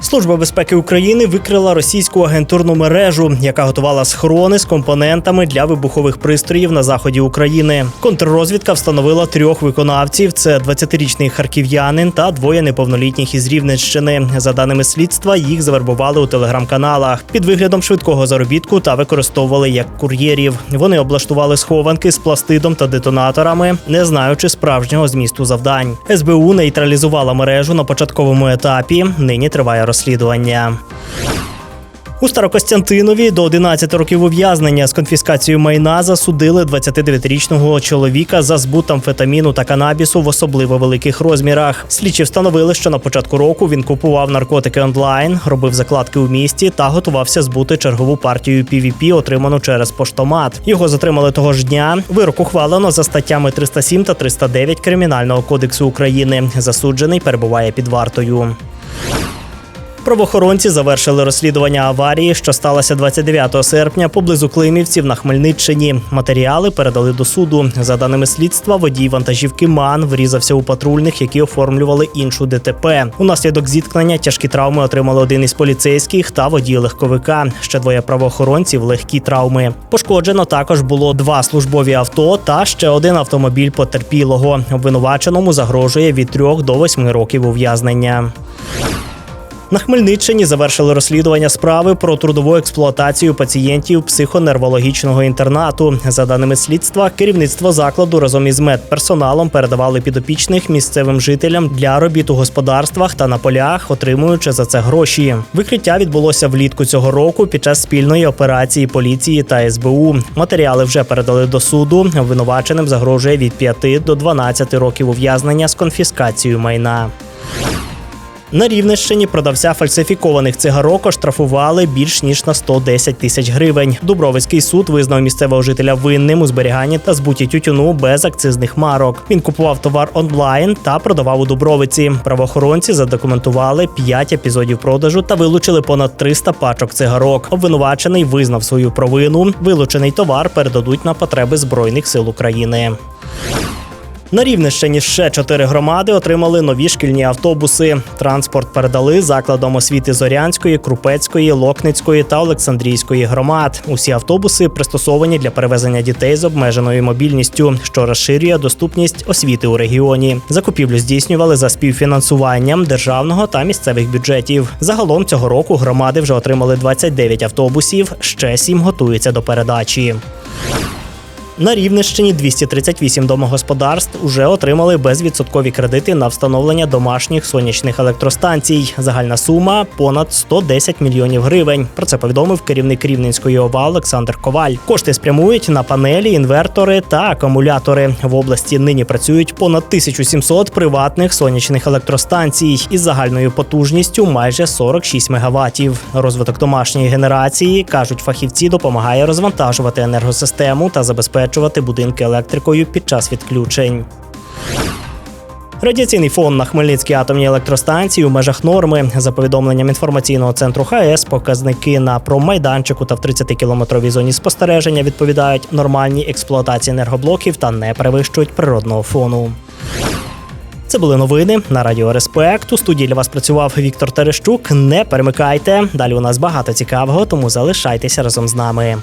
Служба безпеки України викрила російську агентурну мережу, яка готувала схорони з компонентами для вибухових пристроїв на заході України. Контррозвідка встановила трьох виконавців: це 20-річний харків'янин та двоє неповнолітніх із Рівненщини. За даними слідства, їх завербували у телеграм-каналах під виглядом швидкого заробітку та використовували як кур'єрів. Вони облаштували схованки з пластидом та детонаторами, не знаючи справжнього змісту завдань. СБУ нейтралізувала мережу на початковому етапі. Нині триває розслідування. У Старокостянтинові до 11 років ув'язнення з конфіскацією майна засудили 29-річного чоловіка за збут амфетаміну та канабісу в особливо великих розмірах. Слідчі встановили, що на початку року він купував наркотики онлайн, робив закладки у місті та готувався збути чергову партію PVP, отриману через поштомат. Його затримали того ж дня. Вирок ухвалено за статтями 307 та 309 Кримінального кодексу України. Засуджений перебуває під вартою. Правоохоронці завершили розслідування аварії, що сталося 29 серпня поблизу Климівців на Хмельниччині. Матеріали передали до суду. За даними слідства, водій вантажівки МАН врізався у патрульних, які оформлювали іншу ДТП. Унаслідок зіткнення тяжкі травми отримали один із поліцейських та водій легковика. Ще двоє правоохоронців легкі травми. Пошкоджено також було два службові авто та ще один автомобіль потерпілого. Обвинуваченому загрожує від 3 до 8 років ув'язнення. На Хмельниччині завершили розслідування справи про трудову експлуатацію пацієнтів психоневрологічного інтернату. За даними слідства, керівництво закладу разом із медперсоналом передавали підопічних місцевим жителям для робіт у господарствах та на полях, отримуючи за це гроші. Викриття відбулося влітку цього року під час спільної операції поліції та СБУ. Матеріали вже передали до суду. Обвинуваченим загрожує від 5 до 12 років ув'язнення з конфіскацією майна. На Рівненщині продавця фальсифікованих цигарок оштрафували більш ніж на 110 тисяч гривень. Дубровицький суд визнав місцевого жителя винним у зберіганні та збуті тютюну без акцизних марок. Він купував товар онлайн та продавав у Дубровиці. Правоохоронці задокументували 5 епізодів продажу та вилучили понад 300 пачок цигарок. Обвинувачений визнав свою провину. Вилучений товар передадуть на потреби збройних сил України. На Рівненщині ще чотири громади отримали нові шкільні автобуси. Транспорт передали закладам освіти Зорянської, Крупецької, Локницької та Олександрійської громад. Усі автобуси пристосовані для перевезення дітей з обмеженою мобільністю, що розширює доступність освіти у регіоні. Закупівлю здійснювали за співфінансуванням державного та місцевих бюджетів. Загалом цього року громади вже отримали 29 автобусів. Ще сім готуються до передачі. На Рівненщині 238 домогосподарств уже отримали безвідсоткові кредити на встановлення домашніх сонячних електростанцій. Загальна сума понад 110 мільйонів гривень. Про це повідомив керівник Рівненської ОВА Олександр Коваль. Кошти спрямують на панелі, інвертори та акумулятори. В області нині працюють понад 1700 приватних сонячних електростанцій із загальною потужністю майже 46 мегаваттів. Розвиток домашньої генерації кажуть фахівці, допомагає розвантажувати енергосистему та забезпечувати будинки електрикою під час відключень. Радіаційний фон на Хмельницькій атомній електростанції у межах норми. За повідомленням інформаційного центру ХАЕС, показники на промайданчику та в 30-кілометровій зоні спостереження відповідають нормальній експлуатації енергоблоків та не перевищують природного фону. Це були новини на Радіо Респект. У студії для вас працював Віктор Терещук. Не перемикайте. Далі у нас багато цікавого, тому залишайтеся разом з нами.